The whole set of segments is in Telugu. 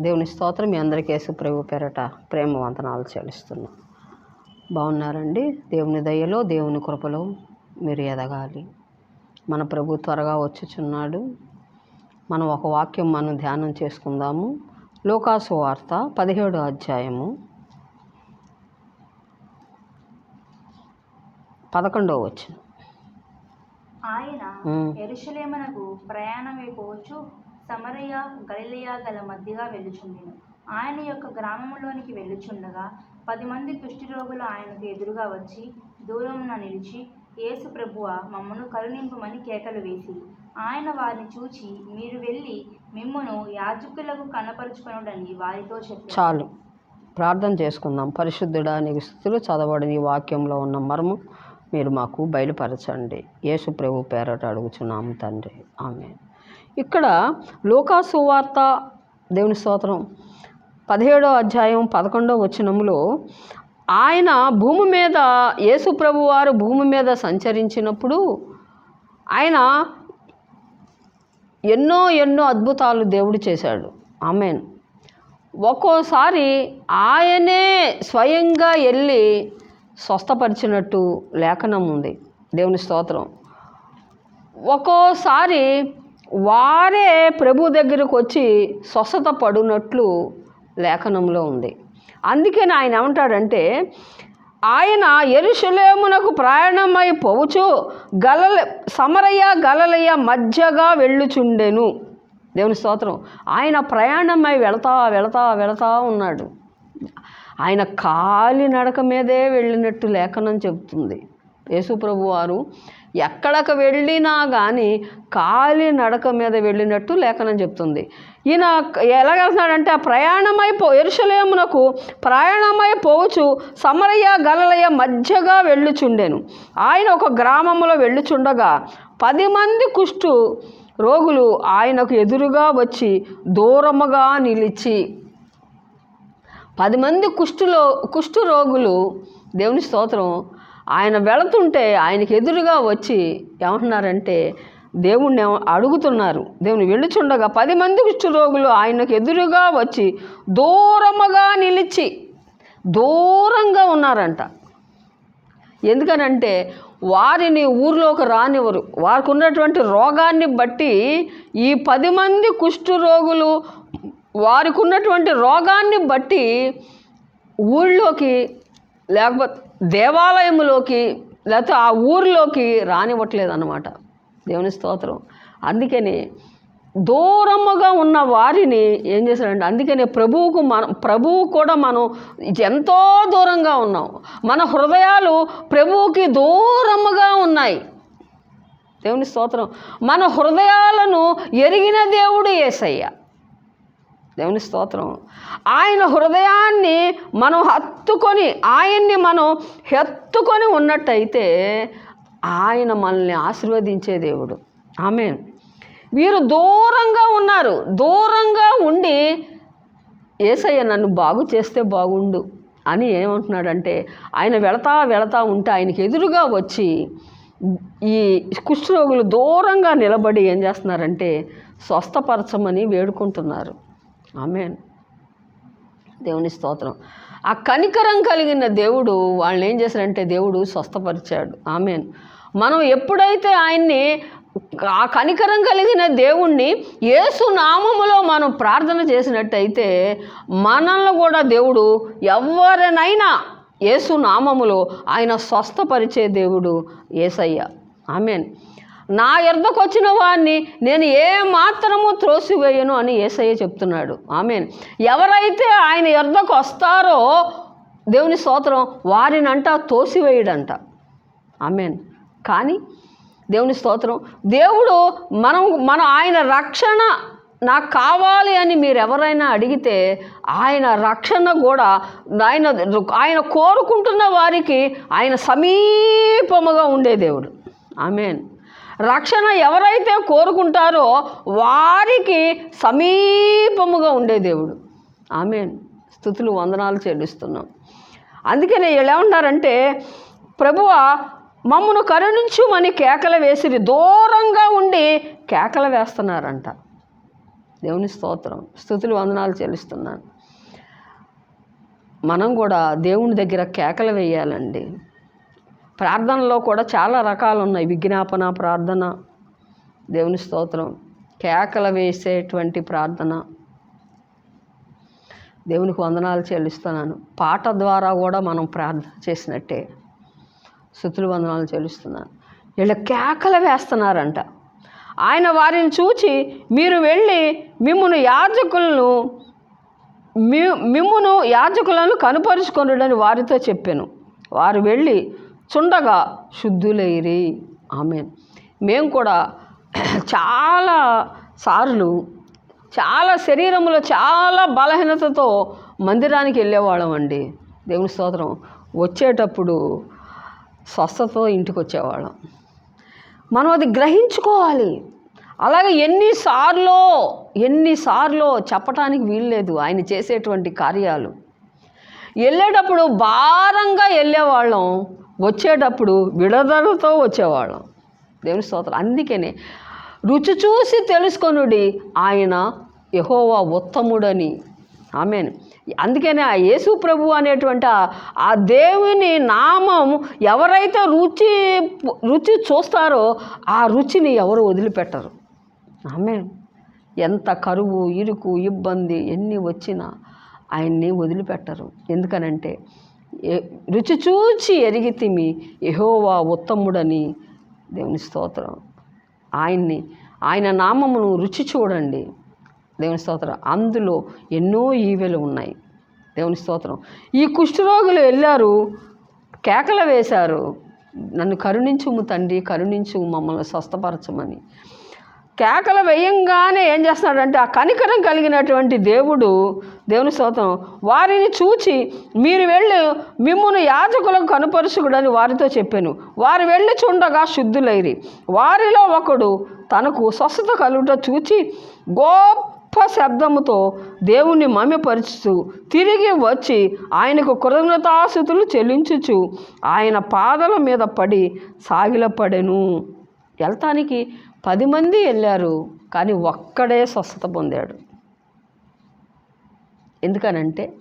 దేవుని స్తోత్రం మీ అందరికీ యేసు ప్రభు పేరట ప్రేమ వందనాలు చెల్లిస్తున్నాం. బాగున్నారండి? దేవుని దయలో దేవుని కృపలో మీరు ఎదగాలి. మన ప్రభు త్వరగా వచ్చుచున్నాడు. మనం ఒక వాక్యం మనం ధ్యానం చేసుకుందాము. లోకాసు వార్త పదిహేడు అధ్యాయము పదకొండవ వచ్చిన ఆయన ఎరుషలేమునకు ప్రయాణమైపోవచ్చు సమరయ గలిలయ గల మధ్యగా వెళ్ళుచుండెను. ఆయన యొక్క గ్రామములోనికి వెళ్ళుచుండగా పది మంది కుష్ఠరోగులు ఆయనకు ఎదురుగా వచ్చి దూరంన నిలిచి యేసు ప్రభువ మమ్మను కరుణింపమని కేకలు వేసి ఆయన వారిని చూచి మీరు వెళ్ళి మిమ్మను యాజకులకు కనపరుచుకొనుడని వారితో చెప్పారు. చాలు. ప్రార్థన చేసుకుందాం. పరిశుద్ధుడా నీకు స్థుతులు చదవడని వాక్యంలో ఉన్న మర్మం మీరు మాకు బయలుపరచండి. యేసు ప్రభు పేరట అడుగుచున్నాము తండ్రి. ఆమె ఇక్కడ లోకాసువార్త దేవుని స్తోత్రం పదిహేడో అధ్యాయం పదకొండో వచనంలో ఆయన భూమి మీద యేసు ప్రభువారు భూమి మీద సంచరించినప్పుడు ఆయన ఎన్నో ఎన్నో అద్భుతాలు దేవుడు చేశాడు. ఆమెన్. ఒక్కోసారి ఆయనే స్వయంగా వెళ్ళి స్వస్థపరిచినట్టు లేఖనం ఉంది దేవుని స్తోత్రం. ఒక్కోసారి వారే ప్రభు దగ్గరకు వచ్చి స్వస్థత పడునట్లు లేఖనంలో ఉంది. అందుకని ఆయన ఏమంటాడంటే ఆయన ఎరుషులేమునకు ప్రయాణమై పోవచ్చు గలల సమరయ్య గలలయ్య మధ్యగా వెళ్ళుచుండెను. దేవుని స్తోత్రం. ఆయన ప్రయాణమై వెళతా వెళతా వెళతా ఉన్నాడు. ఆయన కాలి నడక మీదే వెళ్ళినట్టు లేఖనం చెబుతుంది. యేసుప్రభు వారు ఎక్కడికి వెళ్ళినా కానీ కాలి నడక మీద వెళ్ళినట్టు లేఖనం చెప్తుంది. ఈయన ఎలాగెళ్తున్నాడంటే ఆ ప్రయాణమై పో ఎరుషలేమునకు ప్రయాణమై పోవచ్చు సమరయ్య గలలయ్య మధ్యగా వెళ్ళుచుండెను. ఆయన ఒక గ్రామంలో వెళ్ళుచుండగా పది మంది కుష్టు రోగులు ఆయనకు ఎదురుగా వచ్చి దూరముగా నిలిచి పది మంది కుష్ఠులో కుష్ఠు రోగులు దేవుని స్తోత్రం ఆయన వెళుతుంటే ఆయనకి ఎదురుగా వచ్చి ఏమంటున్నారంటే దేవుణ్ణి అడుగుతున్నారు. దేవుని వెళ్ళుచుండగా పది మంది కుష్ఠు రోగులు ఆయనకు ఎదురుగా వచ్చి దూరముగా నిలిచి దూరంగా ఉన్నారంట. ఎందుకనంటే వారిని ఊర్లోకి రానివ్వరు. వారికి ఉన్నటువంటి రోగాన్ని బట్టి ఈ పది మంది కుష్ఠు రోగులు వారికి ఉన్నటువంటి రోగాన్ని బట్టి ఊళ్ళోకి లేకపోతే దేవాలయంలోకి లేకపోతే ఆ ఊరిలోకి రానివ్వట్లేదు అన్నమాట దేవుని స్తోత్రం. అందుకని దూరముగా ఉన్న వారిని ఏం చేశాడంటే అందుకనే ప్రభువుకు మనం ప్రభువు కూడా మనం ఎంతో దూరంగా ఉన్నాం. మన హృదయాలు ప్రభువుకి దూరముగా ఉన్నాయి. దేవుని స్తోత్రం. మన హృదయాలను ఎరిగిన దేవుడు ఏసయ్య. దేవుని స్తోత్రం. ఆయన హృదయాన్ని మనం హత్తుకొని ఆయన్ని మనం హెత్తుకొని ఉన్నట్టయితే ఆయన మనల్ని ఆశీర్వదించే దేవుడు. ఆమె వీరు దూరంగా ఉన్నారు. దూరంగా ఉండి ఏసయ్య నన్ను బాగు చేస్తే బాగుండు అని ఏమంటున్నాడంటే ఆయన వెళతా వెళతా ఉంటే ఆయనకి ఎదురుగా వచ్చి ఈ కుష్ఠరోగులు దూరంగా నిలబడి ఏం చేస్తున్నారంటే స్వస్థపరచమని వేడుకుంటున్నారు. ఆమెన్. దేవుని స్తోత్రం. ఆ కనికరం కలిగిన దేవుడు వాళ్ళని ఏం చేశారంటే దేవుడు స్వస్థపరిచాడు. ఆమెన్. మనం ఎప్పుడైతే ఆయన్ని ఆ కనికరం కలిగిన దేవుణ్ణి యేసు నామములో మనం ప్రార్థన చేసినట్టయితే మనల్ని కూడా దేవుడు ఎవరినైనా యేసు నామములో ఆయన స్వస్థపరిచే దేవుడు ఏసయ్య. ఆమెన్. నా ఎర్దకు వచ్చిన వాడిని నేను ఏ మాత్రము త్రోసివేయను అని ఏసయ్య చెప్తున్నాడు. ఆమెన్. ఎవరైతే ఆయన ఎర్దకు వస్తారో దేవుని స్తోత్రం వారినంట తోసివేయడంట. ఆమెన్. కానీ దేవుని స్తోత్రం దేవుడు మనం మన ఆయన రక్షణ నాకు కావాలి అని మీరు ఎవరైనా అడిగితే ఆయన రక్షణ కూడా ఆయన ఆయన కోరుకుంటున్న వారికి ఆయన సమీపముగా ఉండే దేవుడు. ఆమెన్. రక్షణ ఎవరైతే కోరుకుంటారో వారికి సమీపముగా ఉండే దేవుడు. ఆమె స్థుతులు వందనాలు చెల్లిస్తున్నాం. అందుకనే వీళ్ళు ఏమంటారంటే ప్రభువ మమ్మను కరుణించుమని కేకలు వేసిరి దూరంగా ఉండి కేకలు వేస్తున్నారంట. దేవుని స్తోత్రం. స్థుతులు వందనాలు చెల్లిస్తున్నాను. మనం కూడా దేవుని దగ్గర కేకలు వేయాలండి. ప్రార్థనలో కూడా చాలా రకాలు ఉన్నాయి విజ్ఞాపన ప్రార్థన దేవుని స్తోత్రం కేకలు వేసేటువంటి ప్రార్థన. దేవునికి వందనాలు చెల్లిస్తున్నాను. పాట ద్వారా కూడా మనం ప్రార్థన చేసినట్టే. శృతులు వందనాలు చెల్లిస్తున్నాను. వీళ్ళు కేకలు వేస్తున్నారంట. ఆయన వారిని చూచి మీరు వెళ్ళి మిమ్మును యాజకులను మిమ్మును యాజకులను కనుపరుచుకొనుడని వారితో చెప్పాను. వారు వెళ్ళి చుండగా శుద్ధులైరి. ఆమె మేము కూడా చాలా సార్లు చాలా శరీరంలో చాలా బలహీనతతో మందిరానికి వెళ్ళేవాళ్ళం అండి. దేవుని స్తోత్రం. వచ్చేటప్పుడు స్వస్థతతో ఇంటికి వచ్చేవాళ్ళం మనం అది గ్రహించుకోవాలి. అలాగే ఎన్నిసార్లు ఎన్నిసార్లు చెప్పటానికి వీల్లేదు ఆయన చేసేటువంటి కార్యాలు. వెళ్ళేటప్పుడు భారంగా వెళ్ళేవాళ్ళం. వచ్చేటప్పుడు విడదలతో వచ్చేవాళ్ళం. దేవుని స్తోత్రం. అందుకనే రుచి చూసి తెలుసుకొనుడి ఆయన యహోవా ఉత్తముడని. ఆమెన్. అందుకనే ఆ యేసు ప్రభు అనేటువంటి ఆ- దేవుని నామం ఎవరైతే రుచి రుచి చూస్తారో ఆ రుచిని ఎవరు వదిలిపెట్టరు. ఆమె ఎంత కరువు ఇరుకు ఇబ్బంది ఎన్ని వచ్చినా ఆయన్ని వదిలిపెట్టరు. ఎందుకనంటే రుచి చూచి ఎరిగితిమి యహోవా ఉత్తముడని దేవుని స్తోత్రం. ఆయన్ని ఆయన నామమును రుచి చూడండి. దేవుని స్తోత్రం. అందులో ఎన్నో ఈవెలు ఉన్నాయి. దేవుని స్తోత్రం. ఈ కుష్ఠరోగులు వెళ్ళారు కేకలు వేశారు. నన్ను కరుణించుము తండ్రి కరుణించు మమ్మల్ని స్వస్థపరచమని. కేకలు వేయంగానే ఏం చేస్తున్నాడంటే ఆ కనికరం కలిగినటువంటి దేవుడు దేవుని స్తోత్రం వారిని చూచి మీరు వెళ్ళి మిమ్మల్ని యాజకులకు కనుపరుచుకుడని వారితో చెప్పాను. వారు వెళ్ళి చూడగా శుద్ధులైరి. వారిలో ఒకడు తనకు స్వస్థత కలుగుట చూచి గొప్ప శబ్దముతో దేవుణ్ణి మమ్యపరుచుతూ తిరిగి వచ్చి ఆయనకు కృతజ్ఞతాసుతులు చెల్లించుచు ఆయన పాదల మీద పడి సాగిలపడెను. వెళ్తానికి పది మంది వెళ్ళారు కానీ ఒక్కడే స్వస్థత పొందాడు. ఎందుకనంటే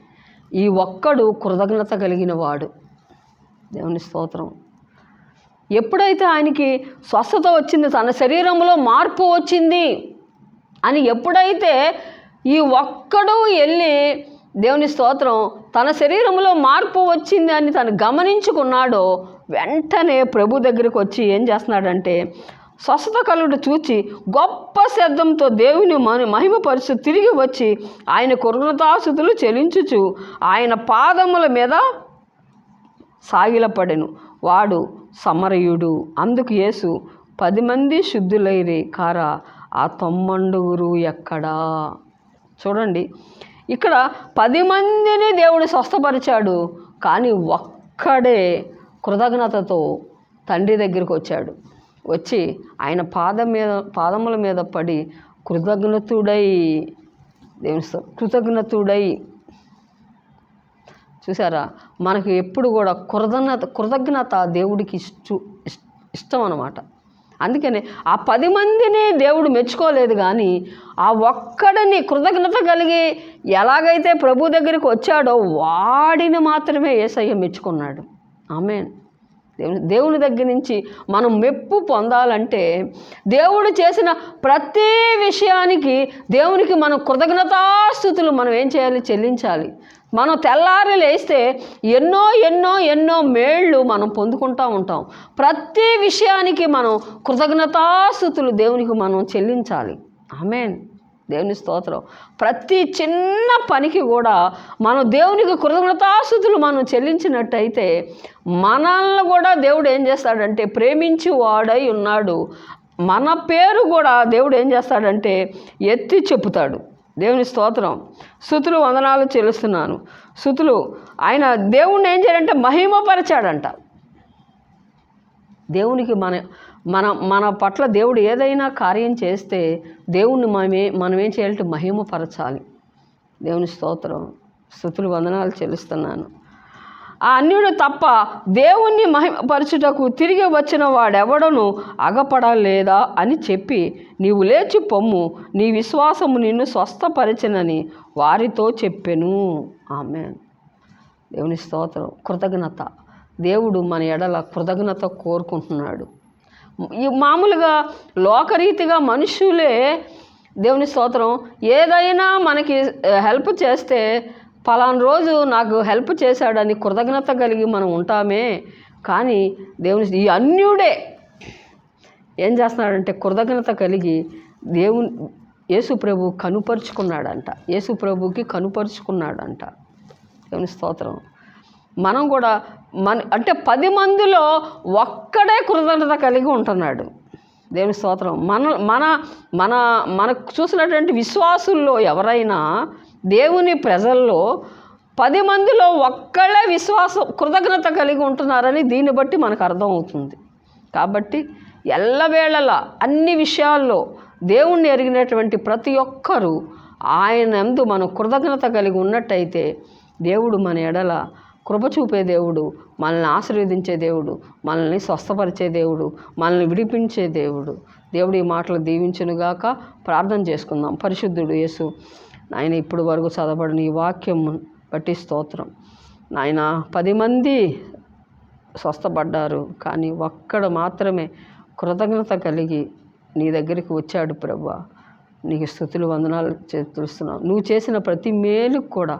ఈ ఒక్కడు కృతజ్ఞత కలిగిన వాడు. దేవుని స్తోత్రం. ఎప్పుడైతే ఆయనకి స్వస్థత వచ్చింది తన శరీరంలో మార్పు వచ్చింది అని ఎప్పుడైతే ఈ ఒక్కడు వెళ్ళి దేవుని స్తోత్రం తన శరీరంలో మార్పు వచ్చింది అని తను గమనించుకున్నాడో వెంటనే ప్రభు దగ్గరికి వచ్చి ఏం చేస్తున్నాడంటే స్వస్థత కలుగుట చూచి గొప్ప శబ్దంతో దేవుని మహిమ మహిమపరుచు తిరిగి వచ్చి ఆయన కృతజ్ఞతాసుతులు చెలించుచు ఆయన పాదముల మీద సాగిలపడెను. వాడు సమరయుడు. అందుకు యేసు పది మంది శుద్ధులైరి కారా ఆ తొమ్మండుగురు ఎక్కడా? చూడండి. ఇక్కడ పది మందిని దేవుడు స్వస్థపరిచాడు. కానీ ఒక్కడే కృతజ్ఞతతో తండ్రి దగ్గరికి వచ్చాడు. వచ్చి ఆయన పాదం మీద పాదముల మీద పడి కృతజ్ఞతుడై దేవుని కృతజ్ఞతుడై. చూసారా మనకు ఎప్పుడు కూడా కృతజ్ఞత కృతజ్ఞత దేవుడికి ఇష్టు ఇష్టం అన్నమాట. అందుకనే ఆ పది మందిని దేవుడు మెచ్చుకోలేదు కానీ ఆ ఒక్కడిని కృతజ్ఞత కలిగి ఎలాగైతే ప్రభు దగ్గరికి వచ్చాడో వాడిని మాత్రమే ఏసయ్య మెచ్చుకున్నాడు. ఆమెన్. దేవుని దగ్గర నుంచి మనం మెప్పు పొందాలంటే దేవుడు చేసిన ప్రతి విషయానికి దేవునికి మనం కృతజ్ఞతాస్థుతులు మనం ఏం చేయాలి? చెల్లించాలి. మనం తెల్లారి లేస్తే ఎన్నో ఎన్నో ఎన్నో మేళ్ళు మనం పొందుకుంటూ ఉంటాం. ప్రతి విషయానికి మనం కృతజ్ఞతాస్థుతులు దేవునికి మనం చెల్లించాలి. ఆమెన్. దేవుని స్తోత్రం. ప్రతి చిన్న పనికి కూడా మనం దేవునికి కృతజ్ఞతాస్థుతులు మనం చెల్లించినట్టయితే మనల్ని కూడా దేవుడు ఏం చేస్తాడంటే ప్రేమించి వాడై ఉన్నాడు. మన పేరు కూడా దేవుడు ఏం చేస్తాడంటే ఎత్తి చెప్పుతాడు. దేవుని స్తోత్రం. సుతులు వందనాలు చెల్లిస్తున్నాను. సుతులు ఆయన దేవుణ్ణి ఏం చేయాలంటే మహిమపరిచాడంట. దేవునికి మన మన మన పట్ల దేవుడు ఏదైనా కార్యం చేస్తే దేవుణ్ణి మనమే మనం ఏం చేయాలంటే మహిమపరచాలి. దేవుని స్తోత్రం స్థుతులు వందనాలు చెల్లిస్తున్నాను. ఆ అన్యుడు తప్ప దేవుణ్ణి మహిమపరచుటకు తిరిగి వచ్చిన వాడెవడను అగపడలేదా అని చెప్పి నీవు లేచి పొమ్ము నీ విశ్వాసము నిన్ను స్వస్థపరిచినని వారితో చెప్పెను. ఆమె దేవుని స్తోత్రం కృతజ్ఞత. దేవుడు మన ఎడల కృతజ్ఞత కోరుకుంటున్నాడు. ఈ మామూలుగా లోకరీతిగా మనుషులే దేవుని స్తోత్రం ఏదైనా మనకి హెల్ప్ చేస్తే పలానా రోజు నాకు హెల్ప్ చేశాడని కృతజ్ఞత కలిగి మనం ఉంటామే. కానీ దేవుని ఈ అన్యుడే ఏం చేస్తున్నాడంటే కృతజ్ఞత కలిగి దేవుని యేసు ప్రభు కనుపరుచుకున్నాడంట. యేసు ప్రభుకి కనుపరుచుకున్నాడంట. దేవుని స్తోత్రం. మనం కూడా మన అంటే పది మందిలో ఒక్కడే కృతజ్ఞత కలిగి ఉంటున్నాడు. దేవుని స్తోత్రం. మన మన మన మనకు చూసినటువంటి విశ్వాసుల్లో ఎవరైనా దేవుని ప్రజల్లో పది మందిలో ఒక్కళ్ళే విశ్వాసం కృతజ్ఞత కలిగి ఉంటున్నారని దీన్ని బట్టి మనకు అర్థమవుతుంది. కాబట్టి ఎల్లవేళలా అన్ని విషయాల్లో దేవుణ్ణి ఎరిగినటువంటి ప్రతి ఒక్కరూ ఆయన ఎందు మనం కృతజ్ఞత కలిగి ఉన్నట్టయితే దేవుడు మన ఎడల కృప చూపే దేవుడు మనల్ని ఆశీర్వదించే దేవుడు మనల్ని స్వస్థపరిచే దేవుడు మనల్ని విడిపించే దేవుడు. దేవుడు ఈ మాటలు దీవించునుగాక ప్రార్థన చేసుకుందాం. పరిశుద్ధుడు యేసు నాయన ఇప్పుడు వరకు చదవబడిన ఈ వాక్యం బట్టి స్తోత్రం. నాయన పది మంది స్వస్థపడ్డారు కానీ ఒక్కడు మాత్రమే కృతజ్ఞత కలిగి నీ దగ్గరికి వచ్చాడు ప్రభా. నీకు స్థుతులు వందనాలు చేస్తున్నావు నువ్వు చేసిన ప్రతి మేలుకు కూడా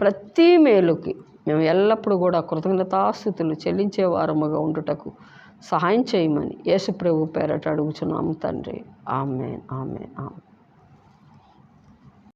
ప్రతి మేలుకి మేము ఎల్లప్పుడూ కూడా కృతజ్ఞతాస్థుతులు చెల్లించే వారముగా ఉండుటకు సహాయం చేయమని యేసుప్రభు పేరట అడుగుచున్నాము తండ్రి. ఆమె ఆమె ఆమె